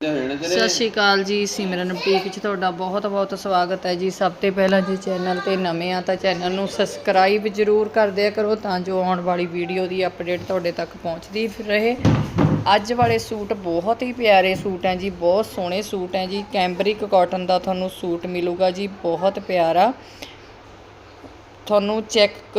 ਸਤਿ ਸ਼੍ਰੀ ਅਕਾਲ ਜੀ ਸਿਮਰਨ ਪੀਕ ਚ ਤੁਹਾਡਾ ਬਹੁਤ ਬਹੁਤ ਸਵਾਗਤ ਹੈ ਜੀ। ਸਭ ਤੋਂ ਪਹਿਲਾਂ ਜੀ ਚੈਨਲ ਤੇ ਨਵੇਂ ਆ ਤਾਂ ਚੈਨਲ ਨੂੰ ਸਬਸਕ੍ਰਾਈਬ ਜ਼ਰੂਰ ਕਰ ਦਿਆ ਕਰੋ ਤਾਂ ਜੋ ਆਉਣ ਵਾਲੀ ਵੀਡੀਓ ਦੀ ਅਪਡੇਟ ਤੁਹਾਡੇ ਤੱਕ ਪਹੁੰਚਦੀ ਫਿਰ ਰਹੇ। ਅੱਜ ਵਾਲੇ ਸੂਟ ਬਹੁਤ ਹੀ ਪਿਆਰੇ ਸੂਟ ਹੈ ਜੀ, ਬਹੁਤ ਸੋਹਣੇ ਸੂਟ ਹੈ ਜੀ। ਕੈਂਬਰਿਕ ਕਾਟਨ ਦਾ ਤੁਹਾਨੂੰ ਸੂਟ ਮਿਲੂਗਾ ਜੀ, ਬਹੁਤ ਪਿਆਰਾ। ਤੁਹਾਨੂੰ ਚੈੱਕ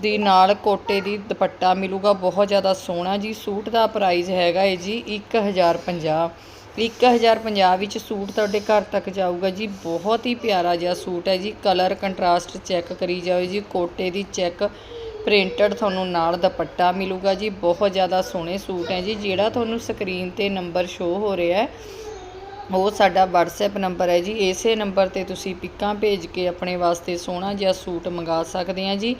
ਦੀ ਨਾਲ ਕੋਟੇ ਦੀ ਦੁਪੱਟਾ ਮਿਲੂਗਾ, ਬਹੁਤ ਜ਼ਿਆਦਾ ਸੋਹਣਾ ਜੀ। ਸੂਟ ਦਾ ਪ੍ਰਾਈਸ ਹੈਗਾ ਹੈ ਜੀ 1050 1050 ਵਿੱਚ ਸੂਟ ਤੁਹਾਡੇ ਘਰ ਤੱਕ ਜਾਊਗਾ ਜੀ। ਬਹੁਤ ਹੀ ਪਿਆਰਾ ਜਿਹਾ ਸੂਟ ਹੈ ਜੀ। ਕਲਰ ਕੰਟਰਾਸਟ ਚੈੱਕ ਕਰੀ ਜਾਓ ਜੀ। ਕੋਟੇ ਦੀ ਚੈੱਕ ਪ੍ਰਿੰਟਡ ਤੁਹਾਨੂੰ ਨਾਲ ਦੁਪੱਟਾ ਮਿਲੂਗਾ ਜੀ। ਬਹੁਤ ਜ਼ਿਆਦਾ ਸੋਹਣੇ ਸੂਟ ਹੈ ਜੀ। ਜਿਹੜਾ ਤੁਹਾਨੂੰ ਸਕਰੀਨ ਤੇ ਨੰਬਰ ਸ਼ੋ ਹੋ ਰਿਹਾ ਹੈ, ਉਹ ਸਾਡਾ WhatsApp ਨੰਬਰ ਹੈ ਜੀ। ਇਸੇ ਨੰਬਰ ਤੇ ਤੁਸੀਂ ਪਿੱਕਾਂ ਭੇਜ ਕੇ ਆਪਣੇ ਵਾਸਤੇ ਸੋਹਣਾ ਜਿਹਾ ਸੂਟ ਮੰਗਾ ਸਕਦੇ ਆ ਜੀ।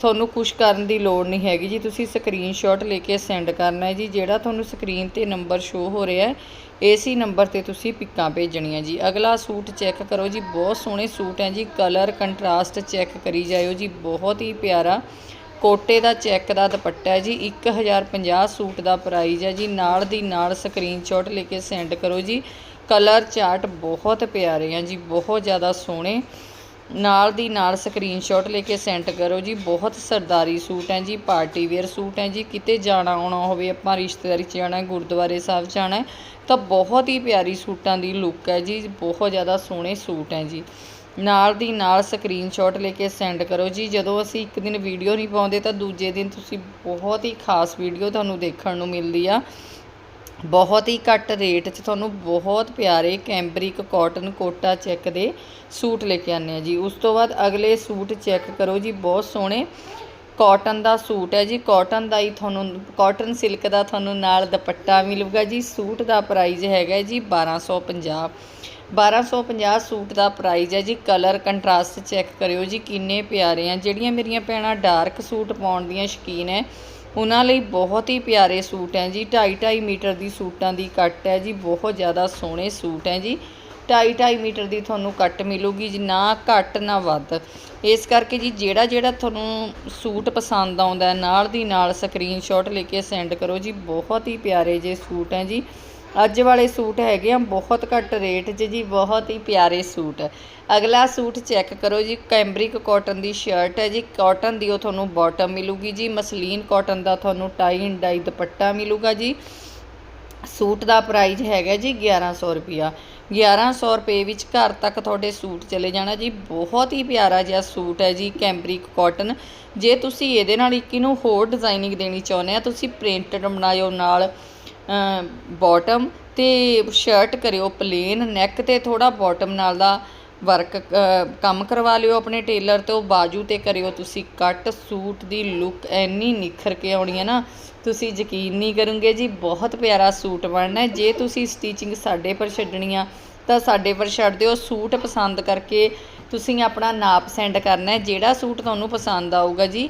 ਤੁਹਾਨੂੰ ਕੁਝ ਕਰਨ ਦੀ ਲੋੜ ਨਹੀਂ ਹੈਗੀ ਜੀ। ਤੁਸੀਂ ਸਕਰੀਨਸ਼ਾਟ ਲੈ ਕੇ ਸੈਂਡ ਕਰਨਾ ਹੈ ਜੀ। ਜਿਹੜਾ ਤੁਹਾਨੂੰ ਸਕਰੀਨ ਤੇ ਨੰਬਰ ਸ਼ੋ ਹੋ ਰਿਹਾ ਹੈ ਇਸੇ ਨੰਬਰ ਤੇ ਤੁਸੀਂ ਪਿੱਕਾਂ ਭੇਜਣੀਆਂ ਜੀ। ਅਗਲਾ ਸੂਟ ਚੈੱਕ ਕਰੋ ਜੀ। ਬਹੁਤ ਸੋਹਣੇ ਸੂਟ ਹੈ ਜੀ। ਕਲਰ ਕੰਟਰਾਸਟ ਚੈੱਕ ਕਰੀ ਜਾਇਓ ਜੀ। ਬਹੁਤ ਹੀ ਪਿਆਰਾ। ਕੋਟੇ ਦਾ ਚੈੱਕ ਦਾ ਦੁਪੱਟਾ ਹੈ ਜੀ। 1050 ਸੂਟ ਦਾ ਪ੍ਰਾਈਸ ਹੈ ਜੀ। ਨਾਲ ਦੀ ਨਾਲ ਸਕਰੀਨਸ਼ਾਟ ਲੈ ਕੇ ਸੈਂਡ ਕਰੋ ਜੀ। ਕਲਰ ਚਾਰਟ ਬਹੁਤ ਪਿਆਰੇ ਆ ਜੀ। ਬਹੁਤ ਜ਼ਿਆਦਾ ਸੋਹਣੇ। ਨਾਲ ਦੀ ਨਾਲ ਸਕਰੀਨਸ਼ਾਟ ਲੈ ਕੇ ਸੈਂਡ ਕਰੋ ਜੀ। ਬਹੁਤ ਸਰਦਾਰੀ ਸੂਟ ਹੈ ਜੀ, ਪਾਰਟੀ ਵੇਅਰ ਸੂਟ ਹੈ ਜੀ। ਕਿਤੇ ਜਾਣਾ ਆਉਣਾ ਹੋਵੇ, ਆਪਾਂ ਰਿਸ਼ਤੇਦਾਰੀ 'ਚ ਜਾਣਾ, ਗੁਰਦੁਆਰੇ ਸਾਹਿਬ ਜਾਣਾ, ਤਾਂ ਬਹੁਤ ਹੀ ਪਿਆਰੀ ਸੂਟਾਂ ਦੀ ਲੁੱਕ ਹੈ ਜੀ। ਬਹੁਤ ਜ਼ਿਆਦਾ ਸੋਹਣੇ ਸੂਟ ਹੈ ਜੀ। ਨਾਲ ਦੀ ਨਾਲ ਸਕਰੀਨਸ਼ਾਟ ਲੈ ਕੇ ਸੈਂਡ ਕਰੋ ਜੀ। ਜਦੋਂ ਅਸੀਂ ਇੱਕ ਦਿਨ ਵੀਡੀਓ ਨਹੀਂ ਪਾਉਂਦੇ, ਤਾਂ ਦੂਜੇ ਦਿਨ ਤੁਸੀਂ ਬਹੁਤ ਹੀ ਖਾਸ ਵੀਡੀਓ ਤੁਹਾਨੂੰ ਦੇਖਣ ਨੂੰ ਮਿਲਦੀ ਆ। ਬਹੁਤ ਹੀ ਘੱਟ ਰੇਟ 'ਚ ਤੁਹਾਨੂੰ ਬਹੁਤ ਪਿਆਰੇ ਕੈਂਬਰਿਕ ਕਾਟਨ ਕੋਟਾ ਚੈੱਕ ਦੇ ਸੂਟ ਲੈ ਕੇ ਆਨੇ ਆ ਜੀ। ਉਸ ਤੋਂ ਬਾਅਦ ਅਗਲੇ ਸੂਟ ਚੈੱਕ ਕਰੋ ਜੀ, ਬਹੁਤ ਸੋਹਣੇ ਕਾਟਨ ਦਾ ਸੂਟ ਹੈ ਜੀ। ਕਾਟਨ ਦਾ ਹੀ ਤੁਹਾਨੂੰ, ਕਾਟਨ ਸਿਲਕ ਦਾ ਤੁਹਾਨੂੰ ਨਾਲ ਦੁਪੱਟਾ ਮਿਲੂਗਾ ਜੀ। ਸੂਟ ਦਾ ਪ੍ਰਾਈਸ ਹੈਗਾ ਜੀ 1250 1250 ਸੂਟ ਦਾ ਪ੍ਰਾਈਸ ਹੈ ਜੀ। ਕਲਰ ਕੰਟਰਾਸਟ ਚੈੱਕ ਕਰਿਓ ਜੀ, ਕਿੰਨੇ ਪਿਆਰੇ ਆ। ਜਿਹੜੀਆਂ ਮੇਰੀਆਂ ਭੈਣਾਂ ਡਾਰਕ ਸੂਟ ਪਾਉਣ ਦੀਆਂ ਸ਼ੌਕੀਨ ਹੈ ਉਹਨਾਂ ਲਈ ਬਹੁਤ ਹੀ ਪਿਆਰੇ ਸੂਟ ਹੈ ਜੀ। 2.5 2.5 ਮੀਟਰ ਦੀ ਸੂਟਾਂ ਦੀ ਕੱਟ ਹੈ ਜੀ। ਬਹੁਤ ਜ਼ਿਆਦਾ ਸੋਹਣੇ ਸੂਟ ਹੈ ਜੀ। 2.5 2.5 ਮੀਟਰ ਦੀ ਤੁਹਾਨੂੰ ਕੱਟ ਮਿਲੂਗੀ ਜੀ। ਨਾ ਘੱਟ, ਨਾ ਵੱਧ। ਇਸ ਕਰਕੇ ਜੀ ਜਿਹੜਾ ਜਿਹੜਾ ਤੁਹਾਨੂੰ ਸੂਟ ਪਸੰਦ ਆਉਂਦਾ ਨਾਲ ਦੀ ਨਾਲ ਸਕਰੀਨਸ਼ਾਟ ਲੈ ਕੇ ਸੈਂਡ ਕਰੋ ਜੀ। ਬਹੁਤ ਹੀ ਪਿਆਰੇ ਜੇ ਸੂਟ ਹੈ ਜੀ। ਅੱਜ ਵਾਲੇ ਸੂਟ ਹੈਗੇ ਆ, ਬਹੁਤ ਘੱਟ ਰੇਟ 'ਚ ਜੀ, ਬਹੁਤ ਹੀ ਪਿਆਰੇ ਸੂਟ। ਅਗਲਾ ਸੂਟ ਚੈੱਕ ਕਰੋ ਜੀ, ਕੈਂਬਰਿਕ ਕਾਟਨ ਦੀ ਸ਼ਰਟ ਹੈ ਜੀ, ਕਾਟਨ ਦੀ ਉਹ ਤੁਹਾਨੂੰ ਬਾਟਮ ਮਿਲੂਗੀ ਜੀ, ਮਸਲੀਨ ਕਾਟਨ ਦਾ ਤੁਹਾਨੂੰ ਟਾਈ ਐਂਡ ਡਾਈ ਦੁਪੱਟਾ ਮਿਲੂਗਾ ਜੀ। ਸੂਟ ਦਾ ਪ੍ਰਾਈਸ ਹੈਗਾ ਜੀ 1100 ਰੁਪਿਆ 1100 ਰੁਪਏ ਵਿੱਚ ਘਰ ਤੱਕ ਤੁਹਾਡੇ ਸੂਟ ਚਲੇ ਜਾਣਾ ਜੀ, ਬਹੁਤ ਹੀ ਪਿਆਰਾ ਜਿਹਾ ਸੂਟ ਹੈ ਜੀ, ਕੈਂਬਰਿਕ ਕਾਟਨ। ਜੇ ਤੁਸੀਂ ਇਹਦੇ ਨਾਲ ਇੱਕ ਨੂੰ ਹੋਰ ਡਿਜ਼ਾਈਨਿੰਗ ਦੇਣੀ ਚਾਹੁੰਦੇ ਆ, ਤੁਸੀਂ ਪ੍ਰਿੰਟਡ ਬਣਾਇਓ ਨਾਲ। ਬੋਟਮ ਅਤੇ ਸ਼ਰਟ ਕਰਿਓ ਪਲੇਨ ਨੈਕ ਤੇ ਥੋੜ੍ਹਾ ਬੋਟਮ ਨਾਲ ਦਾ ਵਰਕ ਕੰਮ ਕਰਵਾ ਲਿਓ ਆਪਣੇ ਟੇਲਰ ਤੋਂ, ਬਾਜੂ ਤੇ ਕਰਿਓ ਤੁਸੀਂ ਕੱਟ ਸੂਟ ਦੀ ਲੁੱਕ ਇੰਨੀ ਨਿਖਰ ਕੇ ਆਉਣੀ ਹੈ ਨਾ, ਤੁਸੀਂ ਯਕੀਨ ਨਹੀਂ ਕਰੋਗੇ ਜੀ, ਬਹੁਤ ਪਿਆਰਾ ਸੂਟ ਬਣਨਾ ਜੇ ਤੁਸੀਂ ਸਟੀਚਿੰਗ ਸਾਡੇ ਪਰ ਛੱਡਣੀ ਆ, ਤਾਂ ਸਾਡੇ ਪਰ ਛੱਡ ਦਿਓ। ਸੂਟ ਪਸੰਦ ਕਰਕੇ ਤੁਸੀਂ ਆਪਣਾ ਨਾਪ ਸੈਂਡ ਕਰਨਾ ਹੈ। ਜਿਹੜਾ ਸੂਟ ਤੁਹਾਨੂੰ ਪਸੰਦ ਆਊਗਾ ਜੀ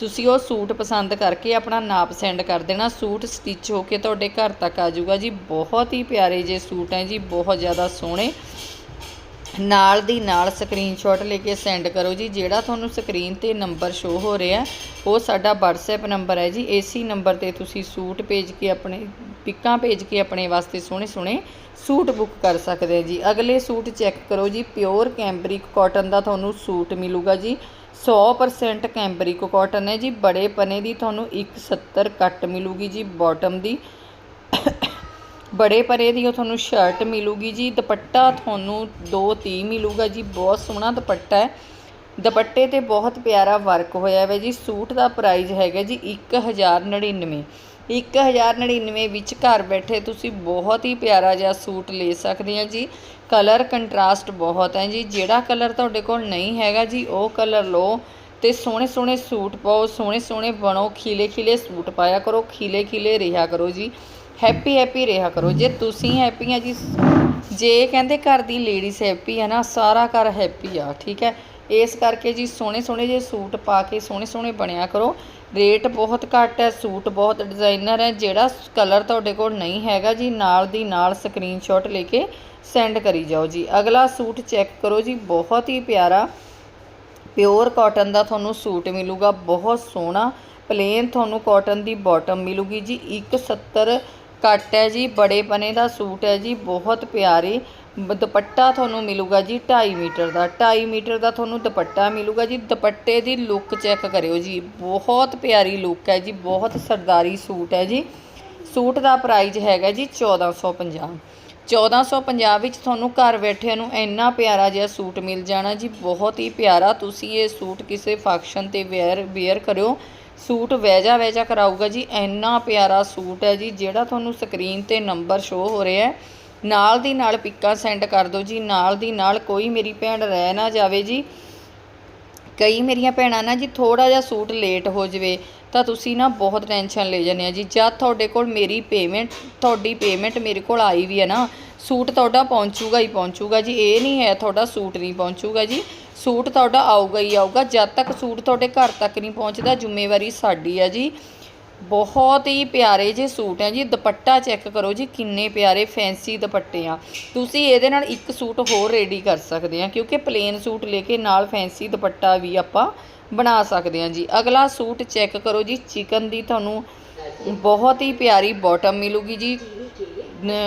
ਤੁਸੀਂ ਉਹ ਸੂਟ ਪਸੰਦ ਕਰਕੇ ਆਪਣਾ ਨਾਪ ਸੈਂਡ ਕਰ ਦੇਣਾ। ਸੂਟ ਸਟਿਚ ਹੋ ਕੇ ਤੁਹਾਡੇ ਘਰ ਤੱਕ ਆ ਜਾਊਗਾ ਜੀ। ਬਹੁਤ ਹੀ ਪਿਆਰੇ ਜੇ ਸੂਟ ਹੈ ਜੀ, ਬਹੁਤ ਜ਼ਿਆਦਾ ਸੋਹਣੇ। ਨਾਲ ਦੀ ਨਾਲ ਸਕਰੀਨਸ਼ਾਟ ਲੈ ਕੇ ਸੈਂਡ ਕਰੋ ਜੀ। ਜਿਹੜਾ ਤੁਹਾਨੂੰ ਸਕਰੀਨ ਤੇ ਨੰਬਰ ਸ਼ੋ ਹੋ ਰਿਹਾ ਉਹ ਸਾਡਾ WhatsApp ਨੰਬਰ ਹੈ ਜੀ। ਇਸੇ ਨੰਬਰ ਤੇ ਤੁਸੀਂ ਸੂਟ ਭੇਜ ਕੇ ਆਪਣੇ, ਪਿੱਕਾਂ ਭੇਜ ਕੇ ਆਪਣੇ ਵਾਸਤੇ ਸੋਹਣੇ ਸੋਹਣੇ ਸੂਟ ਬੁੱਕ ਕਰ ਸਕਦੇ ਜੀ। ਅਗਲੇ ਸੂਟ ਚੈੱਕ ਕਰੋ ਜੀ। ਪਿਓਰ ਕੈਂਬਰਿਕ ਕਾਟਨ ਦਾ ਤੁਹਾਨੂੰ ਸੂਟ ਮਿਲੂਗਾ ਜੀ। 100% ਕੈਂਬਰਿਕ ਕਾਟਨ ਹੈ ਜੀ। ਬੜੇ ਪਨੇ ਦੀ ਤੁਹਾਨੂੰ 170 ਕੱਟ ਮਿਲੂਗੀ ਜੀ ਬਾਟਮ ਦੀ। ਬੜੇ ਪਰੇ ਦੀ ਉਹ ਤੁਹਾਨੂੰ ਸ਼ਰਟ ਮਿਲੂਗੀ ਜੀ। ਦੁਪੱਟਾ ਤੁਹਾਨੂੰ 230 ਮਿਲੂਗਾ ਜੀ। ਬਹੁਤ ਸੋਹਣਾ ਦੁਪੱਟਾ ਹੈ। ਦੁਪੱਟੇ ਤੇ ਬਹੁਤ ਪਿਆਰਾ ਵਰਕ ਹੋਇਆ ਹੈ ਜੀ। ਸੂਟ ਦਾ ਪ੍ਰਾਈਸ ਹੈਗਾ ਜੀ 1099 1099 ਵਿੱਚ ਘਰ ਬੈਠੇ ਤੁਸੀਂ ਬਹੁਤ ਹੀ ਪਿਆਰਾ ਜਿਹਾ ਸੂਟ ਲੈ ਸਕਦੇ ਆ ਜੀ। ਕਲਰ ਕੰਟਰਾਸਟ ਬਹੁਤ ਹੈ ਜੀ। ਜਿਹੜਾ ਕਲਰ ਤੁਹਾਡੇ ਕੋਲ ਨਹੀਂ ਹੈਗਾ ਜੀ, ਉਹ ਕਲਰ ਲਓ ਤੇ ਸੋਹਣੇ ਸੋਹਣੇ ਸੂਟ ਪਾਓ, ਸੋਹਣੇ ਸੋਹਣੇ ਬਣੋ, ਖੀਲੇ ਖੀਲੇ ਸੂਟ ਪਾਇਆ ਕਰੋ, ਖੀਲੇ ਖੀਲੇ ਰਿਹਾ ਕਰੋ ਜੀ। ਹੈਪੀ ਹੈਪੀ ਰਿਹਾ ਕਰੋ। ਜੇ ਤੁਸੀਂ ਹੈਪੀ ਆ ਜੀ, ਜੇ ਕਹਿੰਦੇ ਘਰ ਦੀ ਲੇਡੀਜ਼ ਹੈਪੀ ਆ ਨਾ, ਸਾਰਾ ਘਰ ਹੈਪੀ ਆ, ਠੀਕ ਹੈ। ਇਸ ਕਰਕੇ ਜੀ ਸੋਹਣੇ ਸੋਹਣੇ ਜੇ ਸੂਟ ਪਾ ਕੇ ਸੋਹਣੇ ਸੋਹਣੇ ਬਣਿਆ ਕਰੋ। ਰੇਟ ਬਹੁਤ ਘੱਟ ਹੈ, ਸੂਟ ਬਹੁਤ ਡਿਜ਼ਾਈਨਰ ਹੈ, ਜਿਹੜਾ ਕਲਰ ਤੁਹਾਡੇ ਕੋਲ ਨਹੀਂ ਹੈਗਾ ਜੀ, ਨਾਲ ਦੀ ਨਾਲ ਸਕਰੀਨਸ਼ਾਟ ਲੈ ਕੇ ਸੈਂਡ ਕਰੀ ਜਾਓ ਜੀ। ਅਗਲਾ ਸੂਟ ਚੈੱਕ ਕਰੋ ਜੀ, ਬਹੁਤ ਹੀ ਪਿਆਰਾ ਪਿਓਰ ਕਾਟਨ ਦਾ ਤੁਹਾਨੂੰ ਸੂਟ ਮਿਲੂਗਾ, ਬਹੁਤ ਸੋਹਣਾ ਪਲੇਨ ਤੁਹਾਨੂੰ ਕਾਟਨ ਦੀ ਬਾਟਮ ਮਿਲੂਗੀ ਜੀ। 170 ਕੱਟ ਹੈ ਜੀ, ਬੜੇ ਪਨੇ ਦਾ ਸੂਟ ਹੈ ਜੀ, ਬਹੁਤ ਪਿਆਰੇ। ਦੁਪੱਟਾ ਤੁਹਾਨੂੰ ਮਿਲੂਗਾ ਜੀ 2.5 ਮੀਟਰ ਦਾ। 2.5 ਮੀਟਰ ਦਾ ਤੁਹਾਨੂੰ ਦੁਪੱਟਾ ਮਿਲੂਗਾ ਜੀ। ਦੁਪੱਟੇ ਦੀ ਲੁੱਕ ਚੈੱਕ ਕਰਿਓ ਜੀ। ਬਹੁਤ ਪਿਆਰੀ ਲੁੱਕ ਹੈ ਜੀ। ਬਹੁਤ ਸਰਦਾਰੀ ਸੂਟ ਹੈ ਜੀ। ਸੂਟ ਦਾ ਪ੍ਰਾਈਸ ਹੈਗਾ ਜੀ 1450 1450 ਵਿੱਚ ਤੁਹਾਨੂੰ ਘਰ ਬੈਠਿਆਂ ਨੂੰ ਇੰਨਾ ਪਿਆਰਾ ਜਿਹਾ ਸੂਟ ਮਿਲ ਜਾਣਾ ਜੀ। ਬਹੁਤ ਹੀ ਪਿਆਰਾ। ਤੁਸੀਂ ਇਹ ਸੂਟ ਕਿਸੇ ਫੰਕਸ਼ਨ ਤੇ ਵੇਅਰ ਵੇਅਰ ਕਰਿਓ। ਸੂਟ ਵੈਜਾ ਵੈਜਾ ਕਰਾਊਗਾ ਜੀ। ਇੰਨਾ ਪਿਆਰਾ ਸੂਟ ਹੈ ਜੀ, ਜਿਹੜਾ ਤੁਹਾਨੂੰ ਸਕਰੀਨ ਤੇ ਨੰਬਰ ਸ਼ੋ ਹੋ ਰਿਹਾ ਹੈ। ਨਾਲ ਦੀ ਨਾਲ ਪਿੱਕਾਂ ਸੈਂਡ ਕਰ ਦਿਓ ਜੀ, ਨਾਲ ਦੀ ਨਾਲ ਕੋਈ ਮੇਰੀ ਭੈਣ ਰਹਿ ਨਾ ਜਾਵੇ ਜੀ। ਕਈ ਮੇਰੀਆਂ ਭੈਣਾਂ ਨਾ ਜੀ ਥੋੜਾ ਜਿਹਾ ਸੂਟ ਲੇਟ ਹੋ ਜਵੇ, ਤਾਂ ਤੁਸੀਂ ਨਾ ਬਹੁਤ ਟੈਨਸ਼ਨ ਲੈ ਜਾਂਦੇ ਆ ਜੀ। ਜਦ ਤੁਹਾਡੇ ਕੋਲ ਮੇਰੀ ਪੇਮੈਂਟ ਤੁਹਾਡੀ ਪੇਮੈਂਟ ਮੇਰੇ ਕੋਲ ਆਈ ਵੀ ਹੈ ਨਾ, ਸੂਟ ਤੁਹਾਡਾ ਪਹੁੰਚੂਗਾ ਹੀ ਪਹੁੰਚੂਗਾ ਜੀ। ਇਹ ਨਹੀਂ ਹੈ ਤੁਹਾਡਾ ਸੂਟ ਨਹੀਂ ਪਹੁੰਚੂਗਾ ਜੀ। ਸੂਟ ਤੁਹਾਡਾ ਆਊਗਾ ਹੀ ਆਊਗਾ, ਜਦ ਤੱਕ ਸੂਟ ਤੁਹਾਡੇ ਘਰ ਤੱਕ ਨਹੀਂ ਪਹੁੰਚਦਾ, ਜ਼ਿੰਮੇਵਾਰੀ ਸਾਡੀ ਹੈ ਜੀ। ਬਹੁਤ ਹੀ ਪਿਆਰੇ ਜੇ ਸੂਟ ਹੈ ਜੀ, ਦੁਪੱਟਾ ਚੈੱਕ ਕਰੋ ਜੀ, ਕਿੰਨੇ ਪਿਆਰੇ ਫੈਂਸੀ ਦੁਪੱਟੇ ਆ। ਤੁਸੀਂ ਇਹਦੇ ਨਾਲ ਇੱਕ ਸੂਟ ਹੋਰ ਰੈਡੀ ਕਰ ਸਕਦੇ ਆ, ਕਿਉਂਕਿ ਪਲੇਨ ਸੂਟ ਲੈ ਕੇ ਨਾਲ ਫੈਂਸੀ ਦੁਪੱਟਾ ਵੀ ਆਪਾਂ ਬਣਾ ਸਕਦੇ ਆ ਜੀ। ਅਗਲਾ ਸੂਟ ਚੈੱਕ ਕਰੋ ਜੀ, ਚਿਕਨ ਦੀ ਤੁਹਾਨੂੰ ਬਹੁਤ ਹੀ ਪਿਆਰੀ ਬਾਟਮ ਮਿਲੂਗੀ ਜੀ।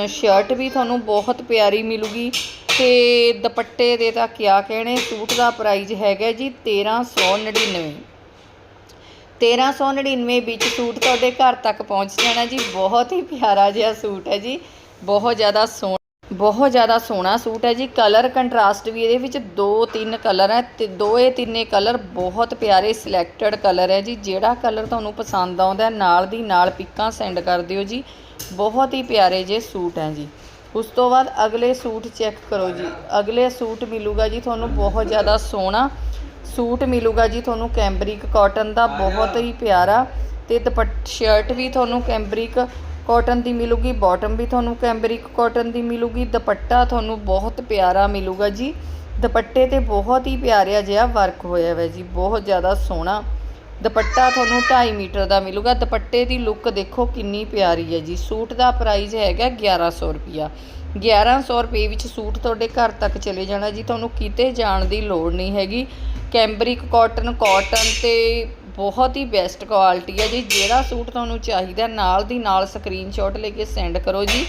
ਸ਼ਰਟ ਵੀ ਤੁਹਾਨੂੰ ਬਹੁਤ ਪਿਆਰੀ ਮਿਲੂਗੀ। ਤੇ ਦੁਪੱਟੇ ਦੇ ਤਾਂ ਕਿਆ ਕਹਿਣੇ, ਸੂਟ ਦਾ ਪ੍ਰਾਈਸ ਹੈਗਾ ਜੀ 1399 1399 ਵਿੱਚ ਸੂਟ ਤੁਹਾਡੇ ਘਰ ਤੱਕ ਪਹੁੰਚ ਜਾਣਾ ਜੀ। ਬਹੁਤ ਹੀ ਪਿਆਰਾ ਜਿਹਾ ਸੂਟ ਹੈ ਜੀ। ਬਹੁਤ ਜ਼ਿਆਦਾ ਸੋਹਣਾ ਬਹੁਤ ਜ਼ਿਆਦਾ ਸੋਹਣਾ ਸੂਟ ਹੈ ਜੀ। ਕਲਰ ਕੰਟਰਾਸਟ ਵੀ ਇਹਦੇ ਵਿੱਚ ਦੋ ਤਿੰਨ ਕਲਰ ਹੈ ਤੇ ਦੋਏ ਤਿੰਨੇ ਕਲਰ ਬਹੁਤ ਪਿਆਰੇ ਸਿਲੈਕਟਡ ਕਲਰ ਹੈ ਜੀ। ਜਿਹੜਾ ਕਲਰ ਤੁਹਾਨੂੰ ਪਸੰਦ ਆਉਂਦਾ ਨਾਲ ਦੀ ਨਾਲ ਪਿੱਕਾਂ ਸੈਂਡ ਕਰ ਦਿਓ ਜੀ। ਬਹੁਤ ਹੀ ਪਿਆਰੇ ਜੇ ਸੂਟ ਹੈ ਜੀ। ਉਸ ਤੋਂ ਬਾਅਦ ਅਗਲੇ ਸੂਟ ਚੈੱਕ ਕਰੋ ਜੀ। ਅਗਲੇ ਸੂਟ ਮਿਲੂਗਾ ਜੀ ਤੁਹਾਨੂੰ ਬਹੁਤ ਜ਼ਿਆਦਾ ਸੋਹਣਾ। ਸੂਟ ਮਿਲੂਗਾ ਜੀ ਤੁਹਾਨੂੰ ਕੈਂਬਰਿਕ ਕਾਟਨ ਦਾ ਬਹੁਤ ਹੀ ਪਿਆਰਾ। ਤੇ ਦੁਪੱਟ ਸ਼ਰਟ ਵੀ ਤੁਹਾਨੂੰ ਕੈਂਬਰਿਕ ਕਾਟਨ ਦੀ ਮਿਲੂਗੀ ਬਾਟਮ ਵੀ ਤੁਹਾਨੂੰ ਕੈਂਬਰਿਕ ਕਾਟਨ ਦੀ ਮਿਲੂਗੀ ਦੁਪੱਟਾ ਤੁਹਾਨੂੰ ਬਹੁਤ ਪਿਆਰਾ ਮਿਲੂਗਾ ਜੀ। ਦੁਪੱਟੇ ਤੇ ਬਹੁਤ ਹੀ ਪਿਆਰਿਆ ਜਿਹਾ ਵਰਕ ਹੋਇਆ ਹੋਇਆ ਜੀ ਬਹੁਤ ਜ਼ਿਆਦਾ ਸੋਹਣਾ। ਦੁਪੱਟਾ ਤੁਹਾਨੂੰ 2.5 ਮੀਟਰ ਦਾ ਮਿਲੂਗਾ। ਦੁਪੱਟੇ ਦੀ ਲੁੱਕ ਦੇਖੋ ਕਿੰਨੀ ਪਿਆਰੀ ਹੈ ਜੀ। ਸੂਟ ਦਾ ਪ੍ਰਾਈਸ ਹੈਗਾ 1100 ਰੁਪਿਆ 1100 ਰੁਪਏ ਵਿੱਚ ਸੂਟ ਤੁਹਾਡੇ ਘਰ ਤੱਕ ਚਲੇ ਜਾਣਾ ਜੀ। ਤੁਹਾਨੂੰ ਕਿਤੇ ਜਾਣ ਦੀ ਲੋੜ ਨਹੀਂ ਹੈਗੀ। ਕੈਂਬਰਿਕ ਕਾਟਨ ਕਾਟਨ ਤੇ ਬਹੁਤ ਹੀ ਬੈਸਟ ਕੁਆਲਿਟੀ ਹੈ ਜੀ। ਜਿਹੜਾ ਸੂਟ ਤੁਹਾਨੂੰ ਚਾਹੀਦਾ ਨਾਲ ਦੀ ਨਾਲ ਸਕਰੀਨਸ਼ਾਟ ਲੈ ਕੇ ਸੈਂਡ ਕਰੋ ਜੀ।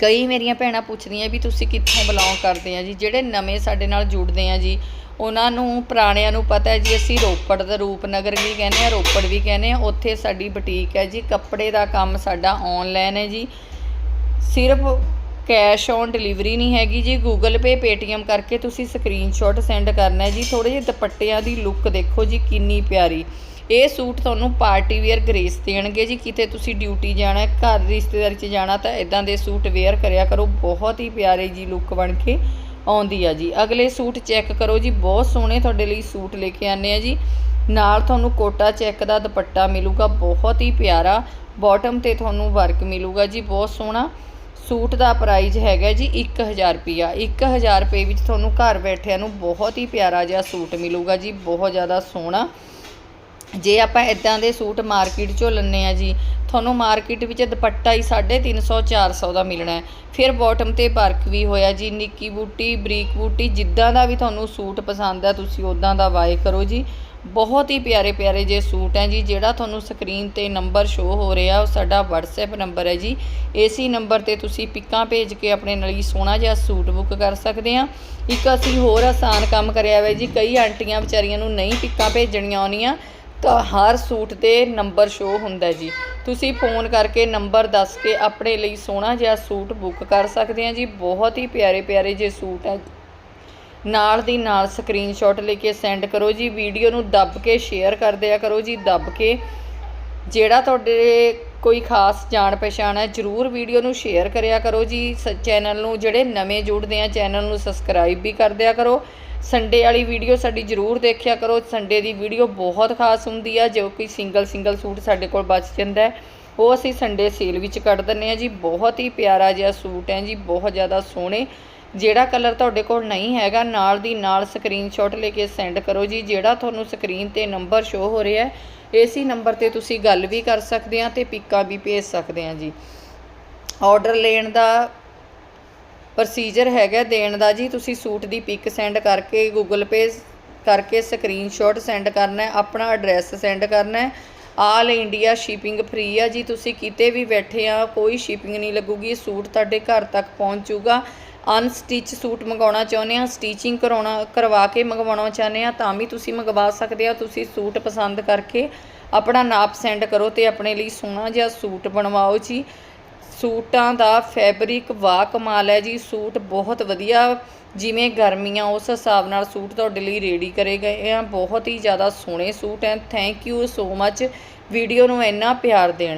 ਕਈ ਮੇਰੀਆਂ ਭੈਣਾਂ ਪੁੱਛਦੀਆਂ ਵੀ ਤੁਸੀਂ ਕਿੱਥੋਂ ਬਿਲੋਂਗ ਕਰਦੇ ਆ ਜੀ। ਜਿਹੜੇ ਨਵੇਂ ਸਾਡੇ ਨਾਲ ਜੁੜਦੇ ਆ ਜੀ। ਉਹਨਾਂ ਨੂੰ, ਪੁਰਾਣਿਆਂ ਨੂੰ ਪਤਾ ਹੈ ਜੀ, ਅਸੀਂ ਰੋਪੜ ਦਾ ਰੂਪਨਗਰ ਵੀ ਕਹਿੰਦੇ ਆ ਰੋਪੜ ਵੀ ਕਹਿੰਦੇ ਆ ਉੱਥੇ ਸਾਡੀ ਬੁਟੀਕ ਹੈ ਜੀ, ਕੱਪੜੇ ਦਾ ਕੰਮ ਸਾਡਾ ਆਨਲਾਈਨ ਹੈ ਜੀ। ਸਿਰਫ ਕੈਸ਼ ਔਨ ਡਿਲੀਵਰੀ ਨਹੀਂ ਹੈਗੀ ਜੀ ਗੂਗਲ ਪੇ ਪੇਟੀਐਮ ਕਰਕੇ ਤੁਸੀਂ ਸਕਰੀਨਸ਼ਾਟ ਸੈਂਡ ਕਰਨਾ ਹੈ ਜੀ। ਥੋੜੇ ਜਿਹੇ ਦੁਪੱਟਿਆਂ ਦੀ ਲੁੱਕ ਦੇਖੋ ਜੀ, ਕਿੰਨੀ ਪਿਆਰੀ। ਇਹ ਸੂਟ ਤੁਹਾਨੂੰ ਪਾਰਟੀ ਵੇਅਰ ਗ੍ਰੇਸ ਦੇਣਗੇ ਜੀ, ਕਿਤੇ ਤੁਸੀਂ ਡਿਊਟੀ ਜਾਣਾ ਹੈ ਘਰ ਰਿਸ਼ਤੇਦਾਰੀ 'ਚ ਜਾਣਾ ਤਾਂ ਇਦਾਂ ਦੇ ਸੂਟ ਵੇਅਰ ਕਰਿਆ ਕਰੋ। ਬਹੁਤ ਹੀ ਪਿਆਰੇ ਜੀ ਲੁੱਕ ਬਣ ਕੇ। ਆਉਂਦੀ ਆ ਜੀ। ਅਗਲੇ ਸੂਟ ਚੈੱਕ ਕਰੋ ਜੀ, ਬਹੁਤ ਸੋਹਣੇ ਤੁਹਾਡੇ ਲਈ ਸੂਟ ਲੈ ਕੇ ਆਨੇ ਆ ਜੀ। ਨਾਲ ਤੁਹਾਨੂੰ ਕੋਟਾ ਚੈੱਕ ਦਾ ਦੁਪੱਟਾ ਮਿਲੂਗਾ, ਬਹੁਤ ਹੀ ਪਿਆਰਾ। ਬਾਟਮ ਤੇ ਤੁਹਾਨੂੰ ਵਰਕ ਮਿਲੂਗਾ ਜੀ, ਬਹੁਤ ਸੋਹਣਾ। ਸੂਟ ਦਾ ਪ੍ਰਾਈਸ ਹੈਗਾ ਜੀ 1000 ਰੁਪਿਆ 1000 ਰੁਪਏ ਵਿੱਚ ਤੁਹਾਨੂੰ ਘਰ ਬੈਠਿਆਂ ਨੂੰ ਬਹੁਤ ਹੀ ਪਿਆਰਾ ਜਿਹਾ ਸੂਟ ਮਿਲੂਗਾ ਜੀ, ਬਹੁਤ ਜ਼ਿਆਦਾ ਸੋਹਣਾ। ਜੇ ਆਪਾਂ ਇਦਾਂ ਦੇ ਸੂਟ ਮਾਰਕੀਟ 'ਚੋਂ ਲੈਂਦੇ ਆ ਜੀ, ਤੁਹਾਨੂੰ ਮਾਰਕੀਟ ਵਿੱਚ ਦੁਪੱਟਾ ਹੀ 350 400 ਦਾ ਮਿਲਣਾ ਹੈ। ਫਿਰ ਬਾਟਮ ਤੇ ਵਰਕ ਵੀ ਹੋਇਆ ਜੀ, ਨਿੱਕੀ ਬੂਟੀ, ਬਰੀਕ ਬੂਟੀ, ਜਿੱਦਾਂ ਦਾ ਵੀ ਤੁਹਾਨੂੰ ਸੂਟ ਪਸੰਦ ਹੈ ਤੁਸੀਂ ਉਦਾਂ ਦਾ ਬਾਏ ਕਰੋ ਜੀ। ਬਹੁਤ ਹੀ ਪਿਆਰੇ ਪਿਆਰੇ ਜੇ ਸੂਟ ਹੈ ਜੀ, ਜਿਹੜਾ ਤੁਹਾਨੂੰ ਸਕਰੀਨ ਤੇ ਨੰਬਰ ਸ਼ੋ ਹੋ ਰਿਹਾ, ਉਹ ਸਾਡਾ WhatsApp ਨੰਬਰ ਹੈ ਜੀ। ਇਸੇ ਨੰਬਰ ਤੇ ਤੁਸੀਂ ਪਿੱਕਾਂ ਭੇਜ ਕੇ ਆਪਣੇ ਲਈ ਸੋਹਣਾ ਜਿਹਾ ਸੂਟ ਬੁੱਕ ਕਰ ਸਕਦੇ ਆ ਇੱਕ ਅਸੀਂ ਹੋਰ ਆਸਾਨ ਕੰਮ ਕਰਿਆ ਹੋਇਆ ਜੀ, ਕਈ ਆਂਟੀਆਂ ਵਿਚਾਰੀਆਂ ਨੂੰ ਨਹੀਂ ਪਿੱਕਾਂ ਭੇਜਣੀਆਂ ਆਉਣੀਆਂ। ਤਾਂ ਹਰ ਸੂਟ ਤੇ ਨੰਬਰ ਸ਼ੋ ਹੁੰਦਾ ਜੀ। ਤੁਸੀਂ ਫੋਨ ਕਰਕੇ ਨੰਬਰ ਦੱਸ ਕੇ ਆਪਣੇ ਲਈ ਸੋਹਣਾ ਜਿਹਾ ਸੂਟ ਬੁੱਕ ਕਰ ਸਕਦੇ ਆ ਜੀ। ਬਹੁਤ ਹੀ ਪਿਆਰੇ ਪਿਆਰੇ ਜੇ ਸੂਟ ਹੈ ਨਾਲ ਦੀ ਨਾਲ ਸਕਰੀਨਸ਼ਾਟ ਲੈ ਕੇ ਸੈਂਡ ਕਰੋ ਜੀ। ਵੀਡੀਓ ਨੂੰ ਦੱਬ ਕੇ ਸ਼ੇਅਰ ਕਰ ਦਿਆ ਕਰੋ ਜੀ। ਦੱਬ ਕੇ ਜਿਹੜਾ ਤੁਹਾਡੇ ਕੋਈ ਖਾਸ ਜਾਣ ਪਛਾਣ ਹੈ, ਜਰੂਰ ਵੀਡੀਓ ਨੂੰ ਸ਼ੇਅਰ ਕਰਿਆ ਕਰੋ ਜੀ। ਚੈਨਲ ਨੂੰ ਜਿਹੜੇ ਨਵੇਂ ਜੁੜਦੇ ਆ ਚੈਨਲ ਨੂੰ ਸਬਸਕ੍ਰਾਈਬ ਵੀ ਕਰ ਦਿਆ ਕਰੋ। ਸੰਡੇ ਵਾਲੀ ਵੀਡੀਓ ਸਾਡੀ ਜਰੂਰ ਦੇਖਿਆ ਕਰੋ। ਸੰਡੇ ਦੀ ਵੀਡੀਓ ਬਹੁਤ ਖਾਸ ਹੁੰਦੀ ਆ, ਜੋ ਕਿ ਸਿੰਗਲ ਸਿੰਗਲ ਸੂਟ ਸਾਡੇ ਕੋਲ ਬਚ ਜਾਂਦਾ ਉਹ ਅਸੀਂ ਸੰਡੇ ਸੇਲ ਵਿੱਚ ਕੱਢ ਦਿੰਨੇ ਆ ਜੀ। ਬਹੁਤ ਹੀ ਪਿਆਰਾ ਜਿਹਾ ਸੂਟ ਹੈ ਜੀ, ਬਹੁਤ ਜ਼ਿਆਦਾ ਸੋਹਣੇ। ਜਿਹੜਾ ਕਲਰ ਤੁਹਾਡੇ ਕੋਲ ਨਹੀਂ ਹੈਗਾ, ਨਾਲ ਦੀ ਨਾਲ ਸਕਰੀਨਸ਼ਾਟ ਲੈ ਕੇ ਸੈਂਡ ਕਰੋ ਜੀ। ਜਿਹੜਾ ਤੁਹਾਨੂੰ ਸਕਰੀਨ ਤੇ ਨੰਬਰ ਸ਼ੋ ਹੋ ਰਿਹਾ ਹੈ ਇਸੇ ਨੰਬਰ ਤੇ ਤੁਸੀਂ ਗੱਲ ਵੀ ਕਰ ਸਕਦੇ ਆ ਤੇ ਪਿੱਕਾ ਵੀ ਭੇਜ ਸਕਦੇ ਆ ਜੀ। ਆਰਡਰ ਲੈਣ ਦਾ ਪ੍ਰੋਸੀਜਰ ਹੈਗਾ ਦੇਣ ਦਾ ਜੀ, ਤੁਸੀਂ ਸੂਟ ਦੀ ਪਿਕ ਸੈਂਡ ਕਰਕੇ ਗੂਗਲ ਪੇ ਕਰਕੇ ਸਕਰੀਨਸ਼ਾਟ ਸੈਂਡ ਕਰਨਾ ਹੈ, ਆਪਣਾ ਐਡਰੈਸ ਸੈਂਡ ਕਰਨਾ ਹੈ। ਆਲ ਇੰਡੀਆ ਸ਼ਿਪਿੰਗ ਫ੍ਰੀ ਆ ਜੀ, ਤੁਸੀਂ ਕਿਤੇ ਵੀ ਬੈਠੇ ਆ, ਕੋਈ ਸ਼ਿਪਿੰਗ ਨਹੀਂ ਲੱਗੂਗੀ, ਸੂਟ ਤੁਹਾਡੇ ਘਰ ਤੱਕ ਪਹੁੰਚ ਜਾਊਗਾ। ਅਨਸਟਿਚ ਸੂਟ ਮੰਗਾਉਣਾ ਚਾਹੁੰਦੇ ਆ ਸਟੀਚਿੰਗ ਕਰਾਉਣਾ, ਕਰਵਾ ਕੇ ਮੰਗਵਾਉਣਾ ਚਾਹੁੰਦੇ ਆ, ਤਾਂ ਵੀ ਤੁਸੀਂ ਮੰਗਵਾ ਸਕਦੇ ਆ, ਤੁਸੀਂ ਸੂਟ ਪਸੰਦ ਕਰਕੇ ਆਪਣਾ ਨਾਪ ਸੈਂਡ ਕਰੋ ਤੇ ਆਪਣੇ ਲਈ ਸੋਹਣਾ ਜਿਹਾ ਸੂਟ ਬਣਵਾਓ ਜੀ। ਸੂਟਾਂ ਦਾ ਫੈਬਰਿਕ ਵਾ ਕਮਾਲ ਹੈ ਜੀ। ਸੂਟ ਬਹੁਤ ਵਧੀਆ, ਜਿਵੇਂ ਗਰਮੀਆਂ ਉਸ ਹਿਸਾਬ ਨਾਲ ਸੂਟ ਤੁਹਾਡੇ ਲਈ ਰੈਡੀ ਕਰੇ ਗਏ ਆ। ਬਹੁਤ ਹੀ ਜ਼ਿਆਦਾ ਸੋਹਣੇ ਸੂਟ ਹੈ। Thank you so much video ਨੂੰ ਇੰਨਾ ਪਿਆਰ ਦੇਣ ਲਈ।